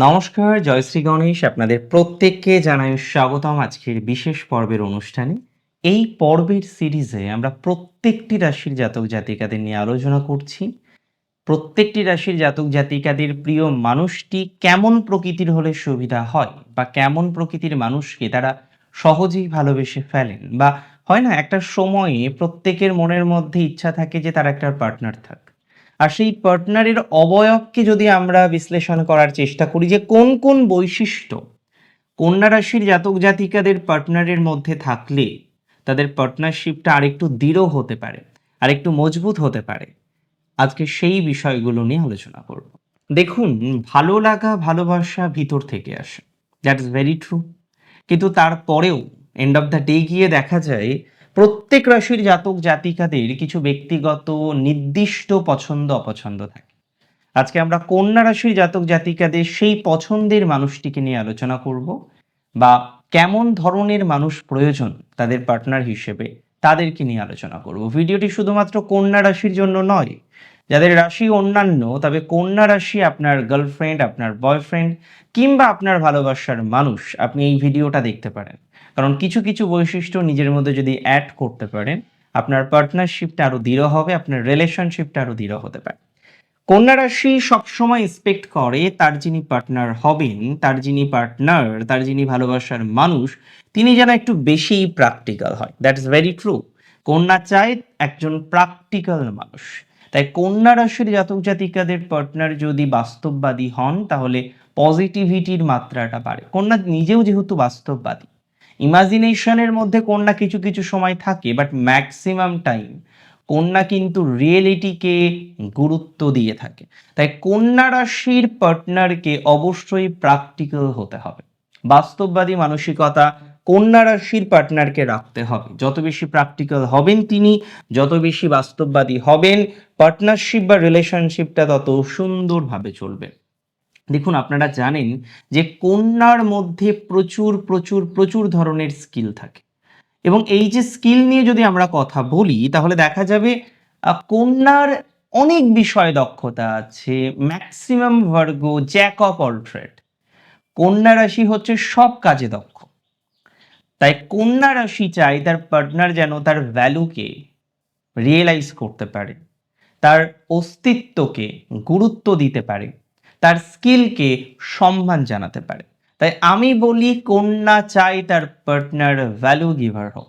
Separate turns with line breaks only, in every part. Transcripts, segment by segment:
নমস্কার জয়শ্রী গণেশ। আপনাদের প্রত্যেককে জানাই স্বাগতম আজকের বিশেষ পর্বের অনুষ্ঠানে। এই পর্বের সিরিজে আমরা প্রত্যেকটি রাশির জাতক জাতিকাদের নিয়ে আলোচনা করছি। প্রত্যেকটি রাশির জাতক জাতিকাদের প্রিয় মানুষটি কেমন প্রকৃতির হলে সুবিধা হয় বা কেমন প্রকৃতির মানুষকে তারা সহজেই ভালোবেসে ফেলেন? বা হয় না, একটা সময়ে প্রত্যেকের মনের মধ্যে ইচ্ছা থাকে যে তার একটা পার্টনার থাক। আর সেই পার্টনারের অবয়বকে যদি আমরা বিশ্লেষণ করার চেষ্টা করি যে কোন কোন বৈশিষ্ট্য কন্যা রাশির জাতক জাতিকাদের পার্টনারের মধ্যে থাকলে তাদের পার্টনারশিপটা আরেকটু দৃঢ় হতে পারে, আরেকটু মজবুত হতে পারে। আজকে সেই বিষয়গুলো নিয়ে আলোচনা করব। দেখুন, ভালো লাগা, ভালোবাসা ভিতর থেকে আসে। দ্যাট ইজ ভেরি ট্রু কিন্তু তারপরেও এন্ড অফ দ্য ডে গিয়ে দেখা যায় প্রত্যেক রাশির জাতক জাতিকাদের কিছু ব্যক্তিগত নির্দিষ্ট পছন্দ, অপছন্দ থাকে। আজকে আমরা কন্যা রাশির জাতক জাতিকাদের সেই পছন্দের মানুষটিকে নিয়ে আলোচনা করব বা কেমন ধরনের মানুষ প্রয়োজন তাদের পার্টনার হিসেবে তাদেরকে নিয়ে আলোচনা করব। ভিডিওটি শুধুমাত্র কন্যা রাশির জন্য নয়, যাদের রাশি অন্যান্য, তবে কন্যা রাশি আপনার গার্লফ্রেন্ড আপনার বয়ফ্রেন্ড কিংবা আপনার ভালোবাসার মানুষ, আপনি এই ভিডিওটা দেখতে পারেন। কারণ কিছু কিছু বৈশিষ্ট্য নিজের মধ্যে যদি অ্যাড করতে পারেন, আপনার পার্টনারশিপটা আরও দৃঢ় হবে, আপনার রিলেশনশিপটা আরও দৃঢ় হতে পারে। কন্যা রাশি সবসময় এক্সপেক্ট করে তার যিনি পার্টনার হবেন, তার যিনি পার্টনার তার যিনি ভালোবাসার মানুষ, তিনি যেন একটু বেশিই প্র্যাকটিক্যাল হয়। দ্যাট ইজ ভেরি ট্রু কন্যা চায় একজন প্র্যাকটিক্যাল মানুষ। তাই কন্যা রাশির জাতক জাতিকাদের পার্টনার যদি বাস্তববাদী হন, তাহলে পজিটিভিটির মাত্রাটা বাড়ে। কন্যা নিজেও যেহেতু বাস্তববাদী ইমাজিনেশনের মধ্যে কন্যা কিছু কিছু সময় থাকে বাট ম্যাক্সিমাম টাইম কন্যা কিন্তু রিয়েলিটিকে গুরুত্ব দিয়ে থাকে। তাই কন্যা রাশির পার্টনারকে অবশ্যই প্র্যাকটিক্যাল হতে হবে। বাস্তববাদী মানসিকতা কন্যা রাশির পার্টনারকে রাখতে হবে। যত বেশি প্র্যাকটিক্যাল হবেন তিনি, যত বেশি বাস্তববাদী হবেন পার্টনারশিপ বা রিলেশনশিপটা তত সুন্দরভাবে চলবে। দেখুন, আপনারা জানেন যে কন্যার মধ্যে প্রচুর প্রচুর প্রচুর ধরনের স্কিল থাকে। এবং এই যে স্কিল নিয়ে যদি আমরা কথা বলি, তাহলে দেখা যাবে কন্যার অনেক বিষয়ে দক্ষতা আছে। Maximum Virgo jack of all trade কন্যা রাশি হচ্ছে সব কাজে দক্ষ। তাই কন্যা রাশি চাই তার পার্টনার যেন তার ভ্যালুকে রিয়েলাইজ করতে পারে, তার অস্তিত্বকে গুরুত্ব দিতে পারে। তার স্কিলকে সম্মান জানাতে পারে। তাই আমি বলি, কন্যা চাই তার পার্টনার ভ্যালু গিভার হোক।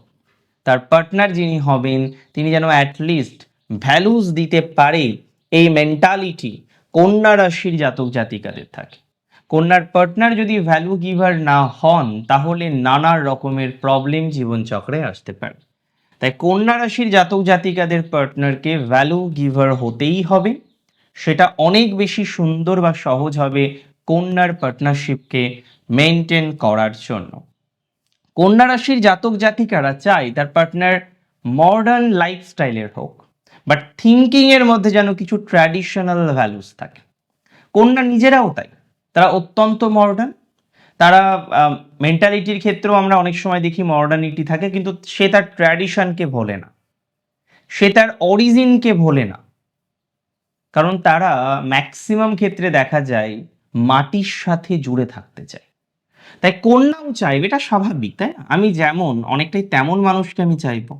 তার পার্টনার যিনি হবেন, তিনি যেন অ্যাটলিস্ট ভ্যালুস দিতে পারে এই মেন্টালিটি কন্যা রাশির জাতক জাতিকাদের থাকে। কন্যার পার্টনার যদি ভ্যালু গিভার না হন, তাহলে নানা রকমের প্রবলেম জীবনচক্রে আসতে পারে। তাই কন্যা রাশির জাতক জাতিকাদের পার্টনারকে ভ্যালু গিভার হতেই হবে। সেটা অনেক বেশি সুন্দর বা সহজ হবে কন্যার পার্টনারশিপকে মেনটেন করার জন্য। কন্যা রাশির জাতক জাতিকারা চাই তার পার্টনার মডার্ন লাইফস্টাইলের হোক বাট থিঙ্কিংয়ের মধ্যে যেন কিছু ট্র্যাডিশনাল ভ্যালুস থাকে। কন্যা নিজেরাও তাই, তারা অত্যন্ত মডার্ন তারা মেন্টালিটির ক্ষেত্রেও আমরা অনেক সময় দেখি মডার্নিটি থাকে, কিন্তু সে তার ট্র্যাডিশনকে ভোলে না। সে তার অরিজিনকে ভোলে না। কারণ তারা ম্যাক্সিমাম ক্ষেত্রে দেখা যায় মাটির সাথে জুড়ে থাকতে চায়। তাই কন্যাও চাইবে, এটা স্বাভাবিক, তাই আমি যেমন, অনেকটাই তেমন মানুষকে আমি চাইব।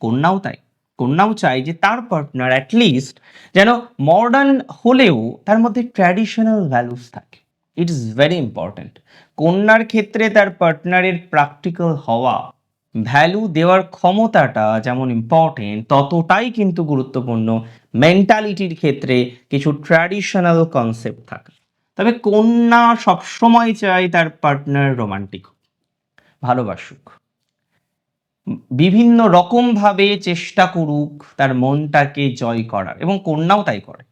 কন্যাও তাই। কন্যাও চাই যে তার পার্টনার অ্যাটলিস্ট যেন মডার্ন হলেও তার মধ্যে ট্র্যাডিশনাল ভ্যালুস থাকে। ইট ইজ ভেরি ইম্পর্ট্যান্ট কন্যার ক্ষেত্রে তার পার্টনারের প্র্যাকটিক্যাল হওয়া ভ্যালু দেওয়ার ক্ষমতাটা যেমন ইম্পর্টেন্ট ততটাই কিন্তু গুরুত্বপূর্ণ মেন্টালিটির ক্ষেত্রে কিছু ট্র্যাডিশনাল কনসেপ্ট থাকে। তবে কন্যা সবসময় চায় তার পার্টনার রোমান্টিক ভালোবাসুক। বিভিন্ন রকমভাবে চেষ্টা করুক তার মনটাকে জয় করার, এবং কন্যাও তাই করে।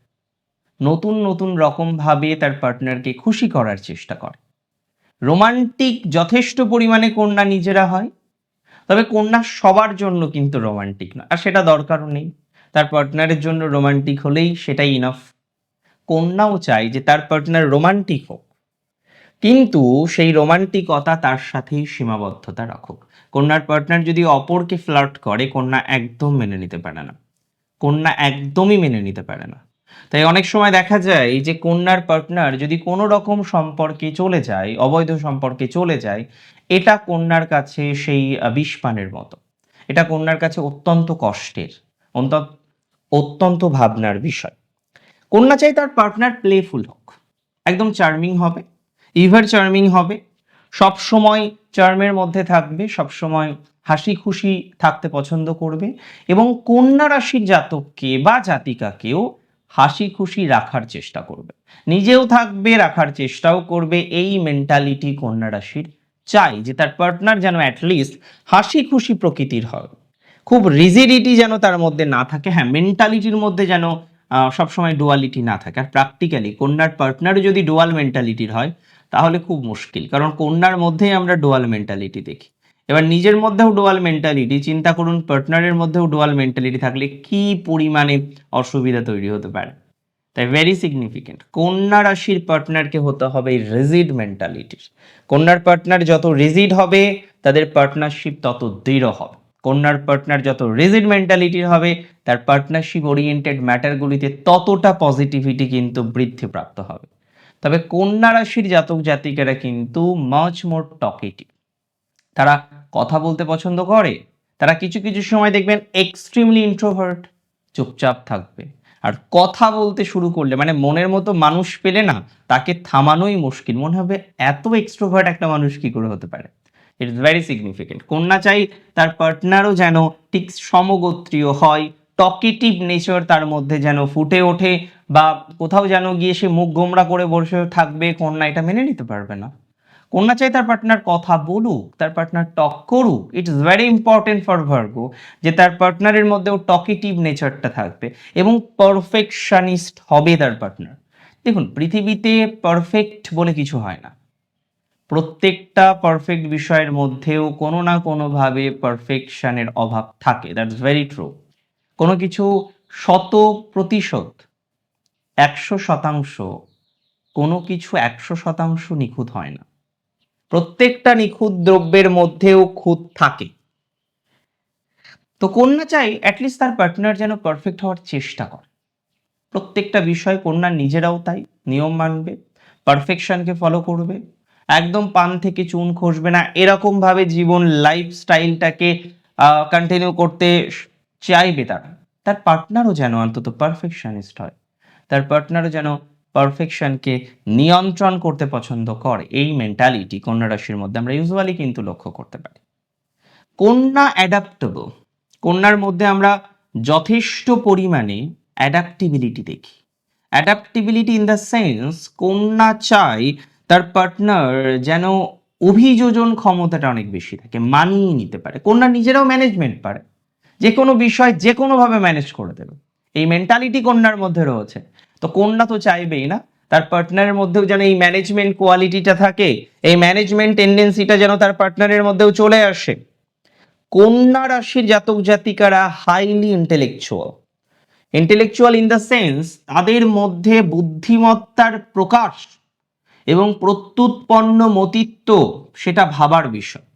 নতুন নতুন রকমভাবে তার পার্টনারকে খুশি করার চেষ্টা করে। রোমান্টিক যথেষ্ট পরিমাণে কন্যা নিজেরা হয় তবে কন্যা সবার জন্য কিন্তু রোমান্টিক না আর সেটা দরকারও নেই। তার পার্টনারের জন্য রোমান্টিক হলেই সেটাই ইনাফ কন্যাও চায় যে তার পার্টনার রোমান্টিক হোক। কিন্তু সেই রোমান্টিকতা তার সাথেই সীমাবদ্ধতা রাখুক। কন্যার পার্টনার যদি অপরকে ফ্লার্ট করে, কন্যা একদম মেনে নিতে পারে না। কন্যা একদমই মেনে নিতে পারে না। তাই অনেক সময় দেখা যায় যে কন্যার পার্টনার যদি কোনো রকম সম্পর্কে চলে যায় অবৈধ সম্পর্কে চলে যায় এটা কন্যার কাছে সেই আহ, বিষ পানের মতো। এটা কন্যার কাছে অত্যন্ত কষ্টের অন্ত- অত্যন্ত ভাবনার বিষয়। কন্যা চাই তার পার্টনার প্লেফুল হোক। একদম চার্মিং হবে ইভার চার্মিং হবে। সব সময় চার্মের মধ্যে থাকবে সব সময় হাসি খুশি থাকতে পছন্দ করবে এবং কন্যা রাশির জাতককে বা জাতিকাকেও হাসি খুশি রাখার চেষ্টা করবে। নিজেও থাকবে, রাখার চেষ্টাও করবে। এই মেন্টালিটি কন্যা রাশির চাই যে তার পার্টনার যেন অ্যাটলিস্ট হাসি খুশি প্রকৃতির হয়। খুব রিজিডিটি যেন তার মধ্যে না থাকে হ্যাঁ মেন্টালিটির মধ্যে যেন সবসময় ডুয়ালিটি না থাকে। আর প্র্যাকটিক্যালি কন্যার পার্টনারও যদি ডুয়াল মেন্টালিটির হয়, তাহলে খুব মুশকিল। কারণ কন্যার মধ্যেই আমরা ডুয়াল মেন্টালিটি দেখি। এবার নিজের মধ্যেও ডুয়াল মেন্টালিটি চিন্তা করুন পার্টনারের মধ্যেও ডুয়াল মেন্টালিটি থাকলে কি পরিমাণে অসুবিধা তৈরি হতে পারে? তাই ভেরি সিগনিফিকেন্ট কন্যা রাশির পার্টনারকে হতে হবে রিজিড মেন্টালিটির কন্যার পার্টনার যত রিজিড হবে, তাদের পার্টনারশিপ তত দৃঢ় হবে। কন্যার পার্টনার যত রিজিড মেন্টালিটির হবে, তার পার্টনারশিপ ওরিয়েন্টেড ম্যাটারগুলিতে ততটা পজিটিভিটি কিন্তু বৃদ্ধিপ্রাপ্ত হবে। তবে কন্যা রাশির জাতক জাতিকারা কিন্তু মাচ মোর টকেটিভ তারা কথা বলতে পছন্দ করে, তারা কিছু কিছু সময় দেখবেন এক্সট্রিমলি ইন্ট্রোভার্ট চুপচাপ থাকবে। আর কথা বলতে শুরু করলে মানে মনের মতো মানুষ পেলে না, তাকে থামানোই মুশকিল। মনে হবে এত এক্সট্রোভার্ট একটা মানুষ কি করে হতে পারে? ইট ইজ ভেরি সিগনিফিকেন্ট কন্যা চাই তার পার্টনারও যেন ঠিক সমগোত্রীয় হয় টকেটিভ নেচার তার মধ্যে যেন ফুটে ওঠে, বা কোথাও যেন গিয়ে সে মুখ গোমরা করে বসে থাকবে, কন্যা এটা মেনে নিতে পারবে না। কন্যা চাই তার পার্টনার কথা বলুক, তার পার্টনার টক করুক it is very important for Virgo যে তার পার্টনারের মধ্যেও টকেটিভ নেচারটা থাকবে এবং পারফেকশনিস্ট হবে তার পার্টনার দেখুন, পৃথিবীতে পারফেক্ট বলে কিছু হয় না। প্রত্যেকটা পারফেক্ট বিষয়ের মধ্যেও কোনো না কোনোভাবে পারফেকশনের অভাব থাকে দ্যাটস ভেরি ট্রু কোনো কিছু শত প্রতিশত, একশো শতাংশ, কোনো কিছু একশো শতাংশ নিখুঁত হয় না। প্রত্যেকটা নিখুঁত দ্রব্যের মধ্যেও খুঁত থাকে। তো কন্যা চাই অ্যাটলিস্ট তার পার্টনার যেন পারফেক্ট হওয়ার চেষ্টা করে। প্রত্যেকটা বিষয় কন্যা নিজেরাও তাই, নিয়ম মানবে পারফেকশনকে ফলো করবে, একদম পান থেকে চুন খসবে না এরকম ভাবে জীবন লাইফস্টাইলটাকে কন্টিনিউ করতে চাইবে তারা। তার পার্টনারও যেন অন্তত পারফেকশনিস্ট হয়, তার পার্টনারও যেন পারফেকশনকে নিয়ন্ত্রণ করতে পছন্দ করে। এই মেন্টালিটি কন্যা রাশির মধ্যে আমরা ইউজুয়ালি কিন্তু লক্ষ্য করতে পারি। কন্যা অ্যাডাপ্টেবল কন্যার মধ্যে আমরা যথেষ্ট পরিমাণে অ্যাডাপ্টিবিলিটি দেখি। অ্যাডাপ্টিবিলিটি ইন দ্য সেন্স কন্যা চাই তার পার্টনার যেন অভিযোজন ক্ষমতাটা অনেক বেশি থাকে, মানিয়ে নিতে পারে। কন্যা নিজেরাও ম্যানেজমেন্ট পারে। যে কোনো বিষয় যে কোনোভাবে ম্যানেজ করে দেবে। এই মেন্টালিটি কন্যার মধ্যে রয়েছে। তো কন্যা তো চাইবেই না? তার পার্টনারের মধ্যেও যেন এই ম্যানেজমেন্ট কোয়ালিটিটা থাকে, এই ম্যানেজমেন্ট টেন্ডেন্সিটা যেন তার পার্টনারের মধ্যেও চলে আসে। কন্যা রাশির জাতক জাতিকারা highly intellectual intellectual in the sense তাদের মধ্যে বুদ্ধিমত্তার প্রকাশ এবং প্রত্যুৎপন্ন মতিত্ব, সেটা ভাবার বিষয়।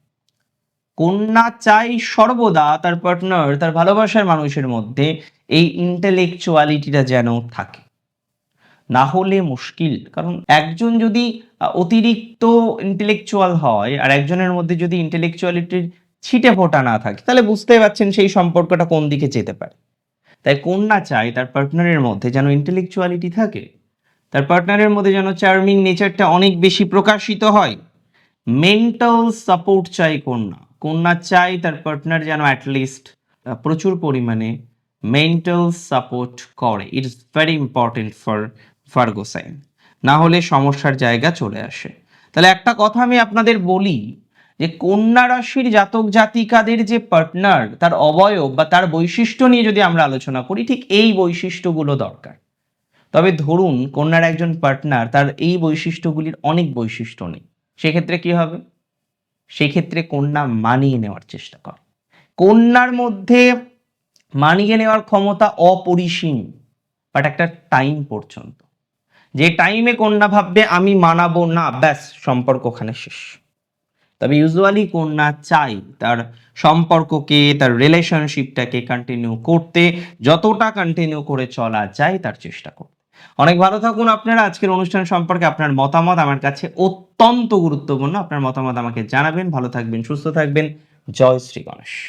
কন্যা চাই সর্বদা তার পার্টনার তার ভালোবাসার মানুষের মধ্যে এই ইন্টেলেকচুয়ালিটিটা যেন থাকে। না হলে মুশকিল। কারণ একজন যদি অতিরিক্ত ইন্টেলেকচুয়াল হয় আর একজনের মধ্যে যদি ইন্টেলেকচুয়ালিটির ছিটে ফোটা না থাকে, তাহলে বুঝতে পারছেন সেই সম্পর্কটা কোন দিকে যেতে পারে। তাই কন্যা চাই তার পার্টনারের মধ্যে যেন ইন্টেলেকচুয়ালিটি থাকে। তার পার্টনারের মধ্যে যেন চার্মিং নেচারটা অনেক বেশি প্রকাশিত হয়। মেন্টাল সাপোর্ট চাই কন্যা। কন্যা চাই তার পার্টনার যেন অ্যাটলিস্ট প্রচুর পরিমাণে মেন্টাল সাপোর্ট করে। It is very important for Virgo sign না হলে সমস্যার জায়গা চলে আসে। তাহলে একটা কথা আমি আপনাদের বলি যে, কন্যা রাশির জাতক জাতিকাদের যে পার্টনার তার অবয়ব বা তার বৈশিষ্ট্য নিয়ে যদি আমরা আলোচনা করি, ঠিক এই বৈশিষ্ট্যগুলো দরকার। তবে ধরুন, কন্যার একজন পার্টনার তার এই বৈশিষ্ট্যগুলির অনেক বৈশিষ্ট্য নেই। সেক্ষেত্রে কি হবে? সেক্ষেত্রে কন্যা মানিয়ে নেওয়ার চেষ্টা করে। কন্যার মধ্যে মানিয়ে নেওয়ার ক্ষমতা অপরিসীম বাট একটা টাইম পর্যন্ত। যে টাইমে কন্যা ভাববে, আমি মানাবো না। ব্যাস, সম্পর্ক ওখানে শেষ। তবে ইউজুয়ালি কন্যা চাই তার সম্পর্ককে, তার রিলেশনশিপটাকে কন্টিনিউ করতে। যতটা কন্টিনিউ করে চলা যায়, তার চেষ্টা করতে। অনেক ভালো থাকুন আপনারা। আজকের অনুষ্ঠান সম্পর্কে আপনার মতামত আমার কাছে অত্যন্ত গুরুত্বপূর্ণ। আপনার মতামত আমাকে জানাবেন। ভালো থাকবেন, সুস্থ থাকবেন। জয় শ্রী গণেশ।